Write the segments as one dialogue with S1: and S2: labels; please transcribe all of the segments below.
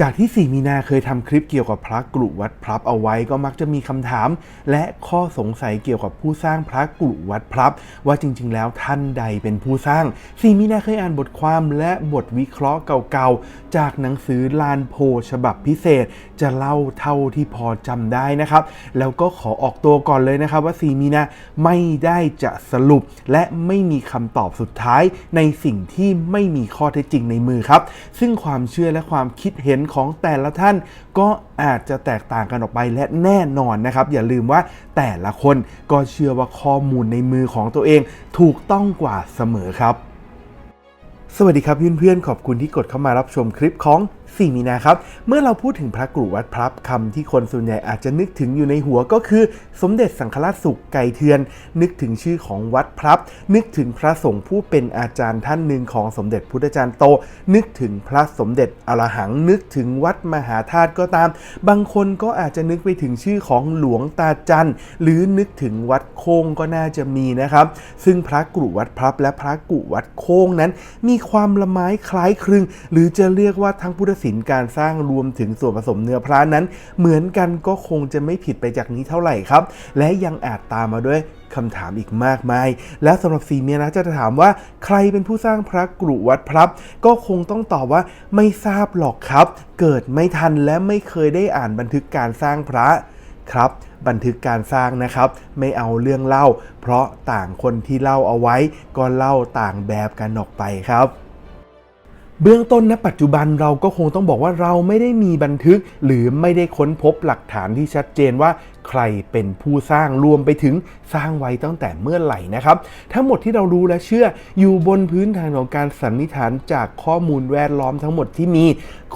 S1: จากที่สีมีนาเคยทำคลิปเกี่ยวกับพระกรุวัดพลับเอาไว้ก็มักจะมีคำถาม และข้อสงสัยเกี่ยวกับผู้สร้างพระกรุวัดพลับ ว่าจริง ๆ แล้วท่านใดเป็นผู้สร้างสีมีนาเคยอ่านบทความและบทวิเคราะห์เก่าๆ จากหนังสือลานโพฉบับพิเศษ จะเล่าเท่าที่พอจำได้นะครับ แล้วก็ขอออกตัวก่อนเลยนะครับว่าสีมีนาไม่ได้จะสรุป และไม่มีคำตอบสุดท้ายในสิ่งที่ไม่มีข้อเท็จจริงในมือครับ ซึ่งความเชื่อและความคิดเห็นของแต่ละท่านก็อาจจะแตกต่างกันออกไปและแน่นอนนะครับ อย่าลืมว่าแต่ละคนก็เชื่อว่าข้อมูลในมือของตัวเอง ถูกต้องกว่าเสมอครับ สวัสดีครับเพื่อนๆขอบคุณที่กดเข้ามารับชมคลิปของ สี่มีนาครับ เมื่อเราพูดถึงพระกรุวัดพลับคำที่คนส่วนใหญ่อาจจะนึกถึงอยู่ในหัวก็คือ สมเด็จสังฆราชสุขไก่เทือน นึกถึงชื่อของวัดพลับ นึกถึงพระสงฆ์ผู้เป็นอาจารย์ท่านหนึ่งของสมเด็จพุทธจารย์โต นึกถึงพระสมเด็จอรหัง นึกถึงวัดมหาธาตุก็ตาม บางคนก็อาจจะนึกไปถึงชื่อของหลวงตาจันหรือนึกถึงวัดโค้งก็น่าจะมีนะครับ ซึ่งพระกรุวัดพลับและพระกุวัดโค้งนั้น มีความละไม้คล้ายคลึง หรือจะเรียกว่าทั้งพุทธศิลป์การสร้างรวมถึงส่วนผสมเนื้อพระนั้น เหมือนกันก็คงจะไม่ผิดไปจากนี้เท่าไหร่ครับ และยังอาจตามมาด้วยคำถามอีกมากมาย แล้วสำหรับซีเมียนะจะถามว่าใครเป็นผู้สร้างพระกรุวัดพลับ ก็คงต้องตอบว่าไม่ทราบหรอกครับ เกิดไม่ทันและไม่เคยได้อ่านบันทึกการสร้างพระครับบันทึกการสร้างนะครับ ไม่เอาเรื่องเล่า เพราะต่างคนที่เล่าเอาไว้ ก็เล่าต่างแบบกันออกไปครับ เบื้องต้นณปัจจุบันเราก็คงต้องบอกว่าเราไม่ได้มีบันทึก หรือไม่ได้ค้นพบหลักฐานที่ชัดเจนว่าใครเป็นผู้สร้างรวมไปถึงสร้างไว้ตั้งแต่เมื่อไหร่นะครับ ทั้งหมดที่เรารู้และเชื่ออยู่บนพื้นฐานของการสันนิษฐานจากข้อมูลแวดล้อมทั้งหมดที่มี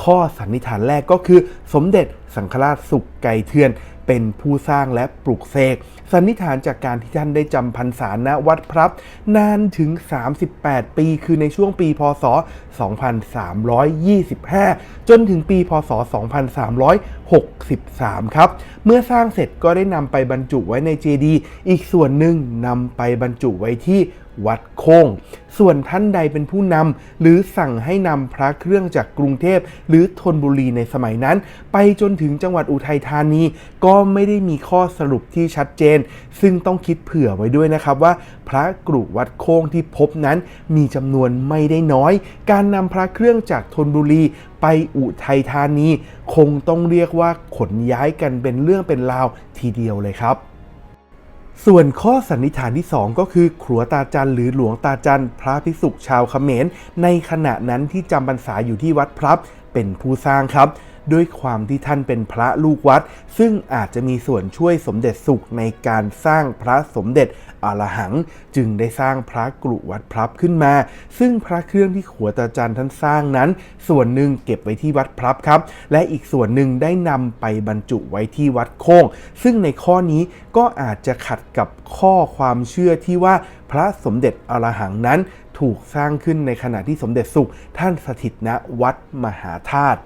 S1: ข้อสันนิษฐานแรกก็คือ สมเด็จสังฆราชสุขไก่เทือน เป็นผู้สร้างและปลุกเสกสันนิษฐานจากการที่ท่านได้จำพรรษาณวัดพรับนานถึง 38 ปี คือในช่วงปีพศ 2325 จนถึงปีพศ 2363 ครับ เมื่อสร้างเสร็จก็ได้นำไปบรรจุไว้ในเจดีย์อีกส่วนหนึ่งนำไปบรรจุไว้ที่ วัดโค้ง ส่วนท่านใดเป็นผู้นำหรือสั่งให้นำพระเครื่องจากกรุงเทพ หรือธนบุรีในสมัยนั้น ไปจนถึงจังหวัดอุทัยธานี ก็ไม่ได้มีข้อสรุปที่ชัดเจน ซึ่งต้องคิดเผื่อไว้ด้วยนะครับว่า พระกรุวัดโค้งที่พบนั้นมีจำนวนไม่ได้น้อย การนำพระเครื่องจากธนบุรีไปอุทัยธานี คงต้องเรียกว่าขนย้ายกันเป็นเรื่องเป็นราวทีเดียวเลยครับ ส่วนข้อสันนิษฐานที่ 2 ก็คือครัวตาจันหรือหลวงตาจันพระภิกษุชาวเขมรในขณะนั้นที่จำพรรษาอยู่ที่วัดพรับเป็นผู้สร้างครับ ด้วยความที่ท่านเป็นพระลูกวัด ซึ่งอาจจะมีส่วนช่วยสมเด็จสุขในการสร้างพระสมเด็จอรหัง จึงได้สร้างพระกรุวัดพรับขึ้นมา ซึ่งพระเครื่องที่ขัวตาจันท่านสร้างนั้น ส่วนหนึ่งเก็บไว้ที่วัดพรับครับ และอีกส่วนหนึ่งได้นำไปบรรจุไว้ที่วัดโค้งซึ่งในข้อนี้ก็อาจจะขัดกับข้อความเชื่อที่ว่าพระสมเด็จอรหังนั้นถูกสร้างขึ้นในขณะที่สมเด็จสุขท่านสถิตณวัดมหาธาตุ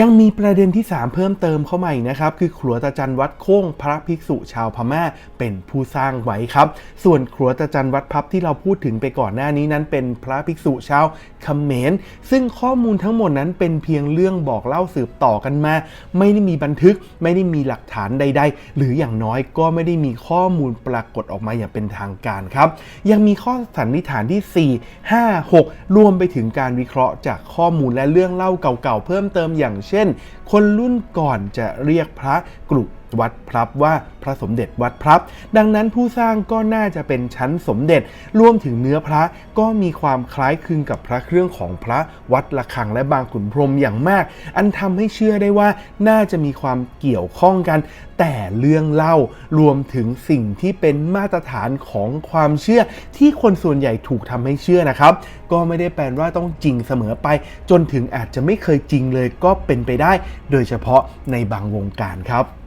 S1: ยังมีประเด็นที่ 3 เพิ่มเติมเข้ามาอีกนะครับ คือครัวตาจันวัดโค้งพระภิกษุชาวพม่าเป็นผู้สร้างไว้ครับ ส่วนครัวตาจันวัดพับที่เราพูดถึงไปก่อนหน้านี้นั้น เป็นพระภิกษุชาวเขมรซึ่งข้อมูลทั้งหมดนั้นเป็นเพียงเรื่องบอกเล่าสืบต่อกันมา ไม่ได้มีบันทึกไม่ได้มีหลักฐานใด ๆ หรืออย่างน้อยก็ไม่ได้มีข้อมูลปรากฏออกมาอย่างเป็นทางการครับ ยังมีข้อสันนิษฐานที่ 4 5 6 รวมไปถึงการวิเคราะห์จากข้อมูลและเรื่องเล่าเก่าๆเพิ่มเติมอย่างเช่น คนรุ่นก่อนจะเรียกพระกรุ วัดพรับว่าพระสมเด็จวัดพรับ ดังนั้นผู้สร้างก็น่าจะเป็นชั้นสมเด็จรวมถึงเนื้อพระก็มีความคล้ายคลึงกับพระเครื่องของพระวัดระฆังและบางขุนพรมอย่างมาก อันทำให้เชื่อได้ว่าน่าจะมีความเกี่ยวข้องกัน แต่เรื่องเล่ารวมถึงสิ่งที่เป็นมาตรฐานของความเชื่อ ที่คนส่วนใหญ่ถูกทำให้เชื่อนะครับ ก็ไม่ได้แปลว่าต้องจริงเสมอไป จนถึงอาจจะไม่เคยจริงเลยก็เป็นไปได้ โดยเฉพาะในบางวงการครับ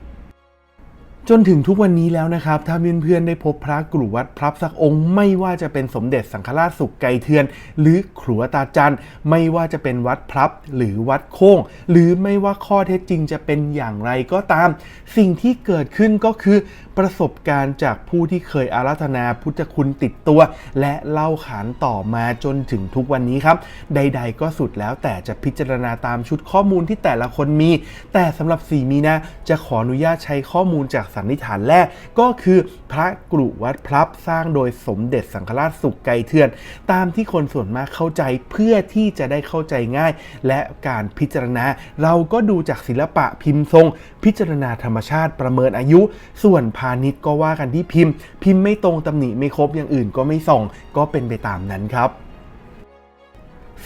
S1: จนถึงทุกวันนี้แล้วนะครับ ถ้าเพื่อนๆได้พบพระกรุวัดพรับสักองค์ ไม่ว่าจะเป็นสมเด็จสังฆราชสุขไกเทือน หรือขรัวตาจันไม่ว่าจะเป็นวัดพรับหรือวัดโค้ง หรือไม่ว่าข้อเท็จจริงจะเป็นอย่างไรก็ตาม สิ่งที่เกิดขึ้นก็คือประสบการณ์จากผู้ที่เคยอาราธนาพุทธคุณติดตัว และเล่าขานต่อมาจนถึงทุกวันนี้ครับ ใด ๆ ก็สุดแล้วแต่จะพิจารณาตามชุดข้อมูลที่แต่ละคนมี แต่สำหรับสีมีนาจะขออนุญาตใช้ข้อมูลจากสันนิษฐานแรกก็คือพระกรุวัดพลับสร้างโดยสมเด็จสังฆราชสุขไกรเทือน ตามที่คนส่วนมากเข้าใจเพื่อที่จะได้เข้าใจง่าย และการพิจารณา เราก็ดูจากศิลปะพิมพ์ทรง พิจารณาธรรมชาติประเมินอายุ ส่วนพาณิชย์ก็ว่ากันที่พิมพ์ พิมพ์ไม่ตรงตำหนิไม่ครบอย่างอื่นก็ไม่ส่อง ก็เป็นไปตามนั้นครับ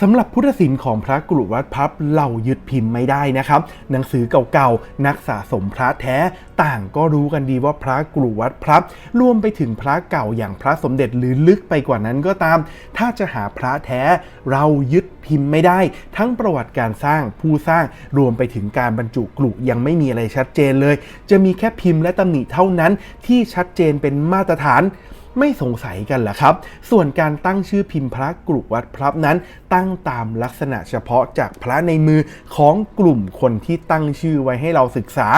S1: สำหรับพุทธศิลป์ของพระกรุวัดพับเรายึดพิมพ์ไม่ได้นะครับ หนังสือเก่าๆ นักสะสมพระแท้ต่างก็รู้กันดีว่าพระกรุวัดพับรวมไปถึงพระเก่าอย่างพระสมเด็จหรือลึกไปกว่านั้นก็ตาม ถ้าจะหาพระแท้เรายึดพิมพ์ไม่ได้ ทั้งประวัติการสร้างผู้สร้างรวมไปถึงการบรรจุกรุยังไม่มีอะไรชัดเจนเลย จะมีแค่พิมพ์และตำหนิเท่านั้นที่ชัดเจนเป็นมาตรฐาน ไม่สงสัยกันหรอครับ ส่วนการตั้งชื่อพิมพ์พระกรุวัดพรับนั้น ตั้งตามลักษณะเฉพาะจากพระในมือของกลุ่มคนที่ตั้งชื่อไว้ให้เราศึกษา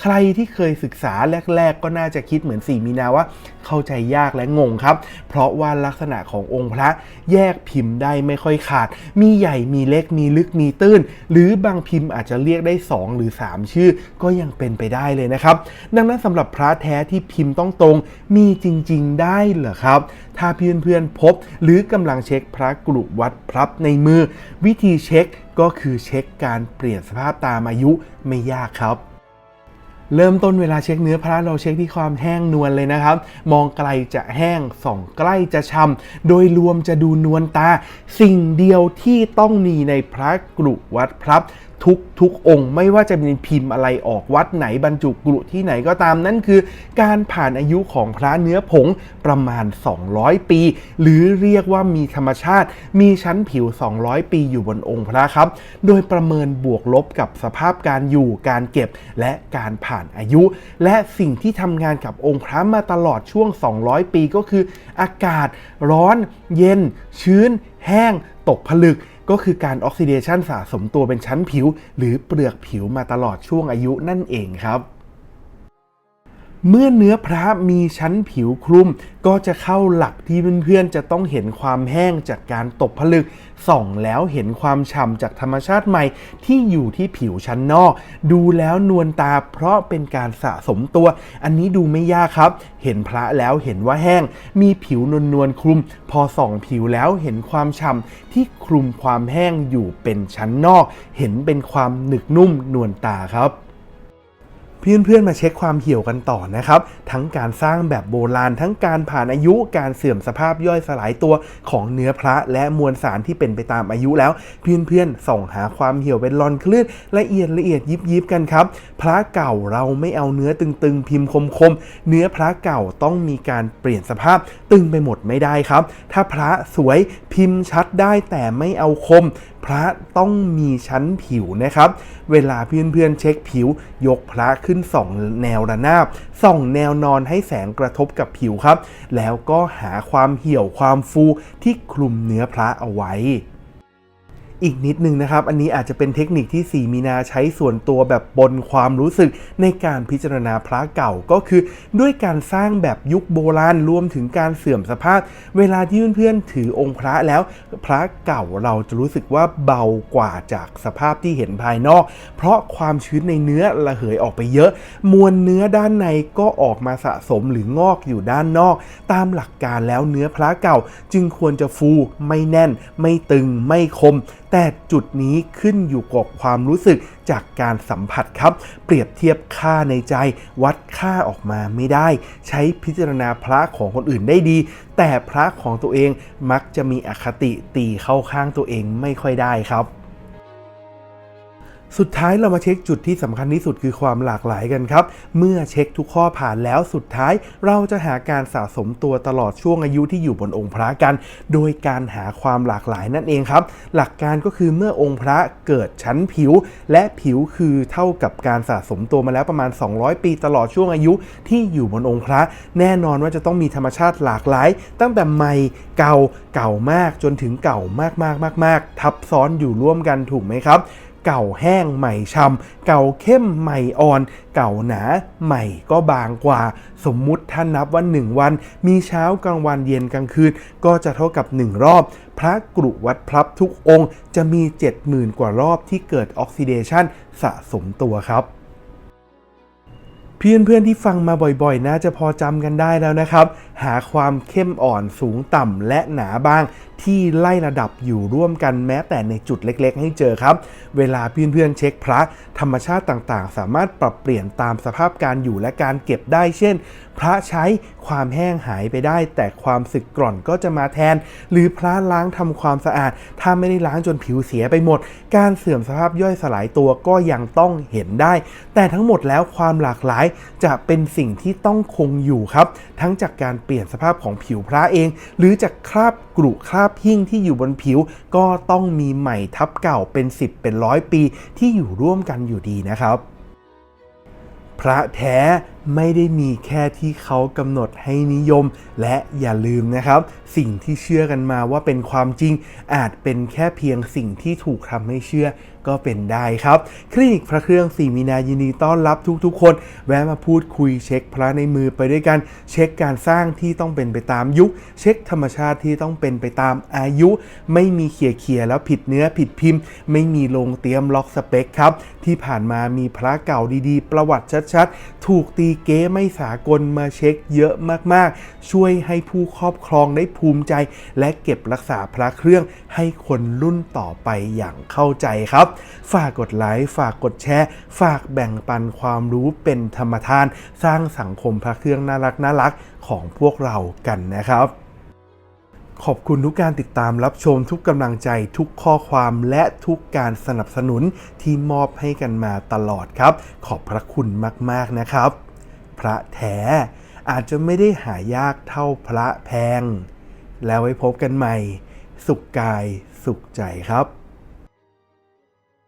S1: ใครที่เคยศึกษาแรก ๆ ก็น่าจะคิดเหมือนสี่มีนาว่า เข้าใจยากและงงครับ เพราะว่าลักษณะขององค์พระแยกพิมพ์ได้ไม่ค่อยขาด มีใหญ่มีเล็กมีลึกมีตื้น หรือบางพิมพ์อาจจะเรียกได้ 2 หรือ 3 ชื่อ ก็ยังเป็นไปได้เลยนะครับ ดังนั้นสำหรับพระแท้ที่พิมพ์ต้องตรง มีจริง ๆได้เหรอครับ ถ้าเพื่อนๆพบ หรือกำลังเช็คพระกรุวัดพรับในมือ วิธีเช็คก็คือเช็คการเปลี่ยนสภาพตามอายุไม่ยากครับเริ่มต้นเวลาเช็คเนื้อพระเราเช็คที่ความแห้งนวลเลยนะครับ มองไกลจะแห้งส่องใกล้จะช้ำโดยรวมจะดูนวลตา สิ่งเดียวที่ต้องมีในพระกรุวัดพรับ ทุกทุกองค์ไม่ว่าจะเป็นพิมพ์อะไรออกวัดไหนบรรจุกรุที่ไหนก็ตามนั่นคือ การผ่านอายุของพระเนื้อผงประมาณ 200 ปี หรือเรียกว่ามีธรรมชาติ มีชั้นผิว 200 ปีอยู่บนองค์พระครับ โดยประเมินบวกลบกับสภาพการอยู่การเก็บและการผ่านอายุ และสิ่งที่ทำงานกับองค์พระมาตลอดช่วง 200 ปีก็คือ อากาศร้อน เย็น ชื้น แห้ง ตกผลึก ก็คือการออกซิเดชันสะสมตัวเป็นชั้นผิว หรือเปลือกผิวมาตลอดช่วงอายุนั่นเองครับ เมื่อเนื้อพระมีชั้นผิวคลุม ก็จะเข้าหลักที่เพื่อนๆจะต้องเห็นความแห้งจากการตกผลึก ส่องแล้วเห็นความฉ่ำจากธรรมชาติใหม่ที่อยู่ที่ผิวชั้นนอก ดูแล้วนวลตาเพราะเป็นการสะสมตัว อันนี้ดูไม่ยากครับ เห็นพระแล้วเห็นว่าแห้ง มีผิวนวลนวลๆคลุม พอส่องผิวแล้วเห็นความฉ่ำที่คลุมความแห้งอยู่เป็นชั้นนอก เห็นเป็นความหนึกนุ่มนวลตาครับ เพื่อนๆมาเช็คความเหี่ยวกันต่อนะครับ ทั้งการสร้างแบบโบราณ ทั้งการผ่านอายุการเสื่อมสภาพย่อยสลายตัวของเนื้อพระและมวลสารที่เป็นไปตามอายุแล้ว เพื่อนๆส่องหาความเหี่ยวเป็นรอนคลื่นละเอียดละเอียดยิบยิบกันครับ พระเก่าเราไม่เอาเนื้อตึงๆ พิมพ์คมๆ เนื้อพระเก่าต้องมีการเปลี่ยนสภาพตึงไปหมดไม่ได้ครับ ถ้าพระสวยพิมพ์ชัดได้แต่ไม่เอาคม พระต้องมีชั้นผิวนะครับ เวลาเพื่อนๆเช็คผิว ยกพระขึ้นส่องแนวระนาบส่องแนวนอนให้แสงกระทบกับผิวครับ แล้วก็หาความเหี่ยวความฟูที่คลุมเนื้อพระเอาไว้ อีกนิดนึงนะครับ อันนี้อาจจะเป็นเทคนิคที่ 4 มีนาใช้ส่วนตัวแบบบนความรู้สึกในการพิจารณาพระเก่าก็คือ ด้วยการสร้างแบบยุคโบราณรวมถึงการเสื่อมสภาพ เวลาที่เพื่อนๆถือองค์พระแล้ว พระเก่าเราจะรู้สึกว่าเบากว่าจากสภาพที่เห็นภายนอก เพราะความชื้นในเนื้อระเหยออกไปเยอะ มวลเนื้อด้านในก็ออกมาสะสมหรืองอกอยู่ด้านนอก ตามหลักการแล้วเนื้อพระเก่า จึงควรจะฟูไม่แน่น ไม่ตึงไม่คมแต่จุดนี้ขึ้นอยู่กับความรู้สึกจากการสัมผัสครับ เปรียบเทียบค่าในใจ วัดค่าออกมาไม่ได้ ใช้พิจารณาพระของคนอื่นได้ดี แต่พระของตัวเองมักจะมีอคติตีเข้าข้างตัวเองไม่ค่อยได้ครับ สุดท้ายเรามาเช็คจุดที่สำคัญที่สุดคือความหลากหลายกันครับ เมื่อเช็คทุกข้อผ่านแล้วสุดท้าย เราจะหาการสะสมตัวตลอดช่วงอายุที่อยู่บนองค์พระกัน โดยการหาความหลากหลายนั่นเองครับ หลักการก็คือเมื่อองค์พระเกิดชั้นผิว และผิวคือเท่ากับการสะสมตัวมาแล้วประมาณ 200 ปีตลอดช่วงอายุที่อยู่บนองค์พระ แน่นอนว่าจะต้องมีธรรมชาติหลากหลาย ตั้งแต่ใหม่เก่าเก่ามากจนถึงเก่ามากมากมากมากๆทับซ้อนอยู่ร่วมกันถูกไหมครับ เก่าแห้งใหม่ช่ำเก่าเข้มใหม่อ่อน เก่าหนาใหม่ก็บางกว่า สมมุติถ้านับว่า 1 วัน มีเช้ากลางวันเย็นกลางคืน ก็จะเท่ากับ 1 รอบ พระกรุวัดพลับทุกองค์ จะมี 70,000 กว่ารอบที่เกิดออกซิเดชันสะสมตัวครับเพื่อนเพื่อนๆที่ฟังมาบ่อยๆ น่าจะพอจำกันได้แล้วนะครับ หาความเข้มอ่อนสูงต่ำและหนาบาง ที่ไล่ระดับอยู่ร่วมกันแม้แต่ในจุดเล็กๆ ให้เจอครับ เวลาเพื่อนๆเช็คพระ ธรรมชาติต่างๆ สามารถปรับเปลี่ยนตามสภาพการอยู่และการเก็บได้ เช่น พระใช้ความแห้งหายไปได้ แต่ความสึกกร่อนก็จะมาแทน หรือพระล้างทำความสะอาด ถ้าไม่ได้ล้างจนผิวเสียไปหมด การเสื่อมสภาพย่อยสลายตัวก็ยังต้องเห็นได้ แต่ทั้งหมดแล้วความหลากหลายจะเป็นสิ่งที่ต้องคงอยู่ครับ ทั้งจากการเปลี่ยนสภาพของผิวพระเอง หรือจากคราบกรุคราบหิ้งที่อยู่บนผิว ก็ต้องมีใหม่ทับเก่าเป็น 10 เป็นร้อยปีที่อยู่ร่วมกันอยู่ดีนะครับ พระแท้ ไม่ได้มีแค่ที่เขากำหนดให้นิยม และอย่าลืมนะครับ สิ่งที่เชื่อกันมาว่าเป็นความจริง อาจเป็นแค่เพียงสิ่งที่ถูกทำให้เชื่อก็เป็นได้ครับ คลินิกพระเครื่องสีมีนายินดีต้อนรับทุกๆ คน แวะมาพูดคุยเช็คพระในมือไปด้วยกัน เช็คการสร้างที่ต้องเป็นไปตามยุค เช็คธรรมชาติที่ต้องเป็นไปตามอายุ ไม่มีเขี่ยเคียๆแล้วผิดเนื้อผิดพิมพ์ ไม่มีลงเตรียมล็อกสเปคครับ ที่ผ่านมามีพระเก่าดีๆ ประวัติชัดๆ ถูกตีเก๊ไม่สากลมาเช็คเยอะมากๆ ช่วยให้ผู้ครอบครองได้ภูมิใจ และเก็บรักษาพระเครื่องให้คนรุ่นต่อไปอย่างเข้าใจครับ ฝากกดไลค์ฝากกดแชร์ ฝากแบ่งปันความรู้เป็นธรรมทาน สร้างสังคมพระเครื่องน่ารักน่ารักของพวกเรากันนะครับขอบคุณทุกการติดตามรับชมทุกกำลังใจทุกข้อความและทุกการสนับสนุนที่มอบให้กันมาตลอดครับ ขอบพระคุณมาก ๆ นะครับ พระแท้ อาจจะไม่ได้หายากเท่าพระแพง แล้วไว้พบกันใหม่ สุขกายสุขใจครับ